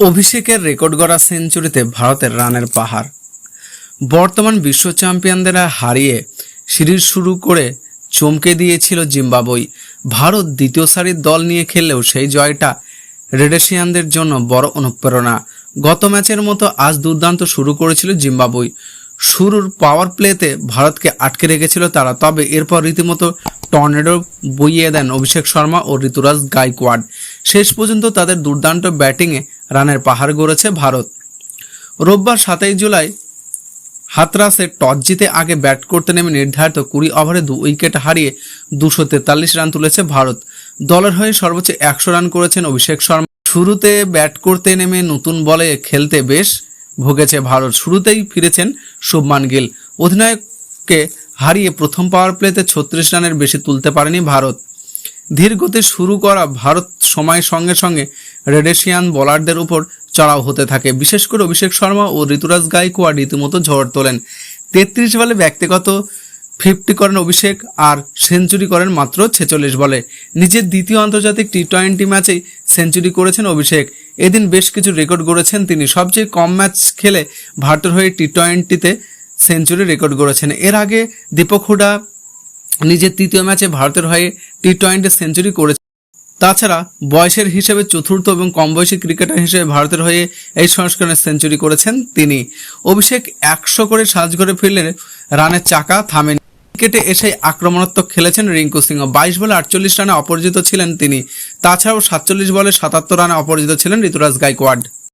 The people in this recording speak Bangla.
অভিষেকের রেকর্ড গড়া সেঞ্চুরিতে ভারতের রানের পাহাড়। বর্তমান বিশ্ব চ্যাম্পিয়নদের হারিয়ে সিরিজ শুরু করে চমকে দিয়েছিল জিম্বাবুই। ভারত দ্বিতীয় সারির দল নিয়ে খেললেও সেই জয়টা রেডেশিয়ানদের জন্য বড় অনুপ্রেরণা। গত ম্যাচের মতো আজ দুর্দান্ত শুরু করেছিল জিম্বাবুই। শুরুর পাওয়ার প্লেতে ভারতকে আটকে রেখেছিল তারা, তবে এরপর রীতিমতো টর্নেডো বইয়ে দেন অভিষেক শর্মা ও ঋতুরাজ গাইকোয়াড। শেষ পর্যন্ত তাদের দুর্দান্ত ব্যাটিংয়ে রানের পাহাড় গড়েছে ভারত। রোববার সাতাই জুলাই হাতরাসে টস জিতে আগে ব্যাট করতে নেমে নির্ধারিত কুড়ি ওভারে দু উইকেট হারিয়ে দুশো তেতাল্লিশ রান তুলেছে ভারত। দলের হয়ে সর্বোচ্চ একশো রান করেছেন অভিষেক শর্মা। শুরুতে ব্যাট করতে নেমে নতুন বলে খেলতে বেশ ভুগেছে ভারত। শুরুতেই ফিরেছেন শুভমান গিল। অধিনায়ককে হারিয়ে প্রথম পাওয়ার প্লেতে ছত্রিশ রানের বেশি তুলতে পারেনি ভারত। ধীর গতি শুরু করা ভারত সময়ের সঙ্গে সঙ্গে রেডেশিয়ান বোলারদের উপর চড়াও হতে থাকে। বিশেষ করে অভিষেক শর্মা ও ঋতুরাজ গাইকোয়াড রীতিমতো ঝড় তোলেন। তেত্রিশ বলে ব্যক্তিগত ফিফটি করেন অভিষেক আর সেঞ্চুরি করেন মাত্র ছেচল্লিশ বলে। নিজের দ্বিতীয় আন্তর্জাতিক টি টোয়েন্টি ম্যাচেই সেঞ্চুরি করেছেন অভিষেক। এদিন বেশ কিছু রেকর্ড গড়েছেন তিনি। সবচেয়ে কম ম্যাচ খেলে ভারতের হয়ে টি টোয়েন্টিতে সেঞ্চুরি রেকর্ড গড়েছেন। এর আগে দীপক হুডা নিজের তৃতীয় ম্যাচে ভারতের হয়ে টি টোয়েন্টি সেঞ্চুরি করেছে। তাছাড়া বয়সের হিসেবে চতুর্থ এবং কম বয়সী ক্রিকেটার হিসেবে ভারতের হয়ে এই সংস্করণে সেঞ্চুরি করেছেন তিনি। অভিষেক একশো করে সাজঘরে ফিরলে রানের চাকা থামেন। ক্রিকেটে এসে আক্রমণাত্মক খেলেছেন রিঙ্কু সিংহ। বাইশ বলে আটচল্লিশ রানে অপরাজিত ছিলেন তিনি। তাছাড়াও সাতচল্লিশ বলে সাতাত্তর রানে অপরাজিত ছিলেন ঋতুরাজ গাইকোয়াড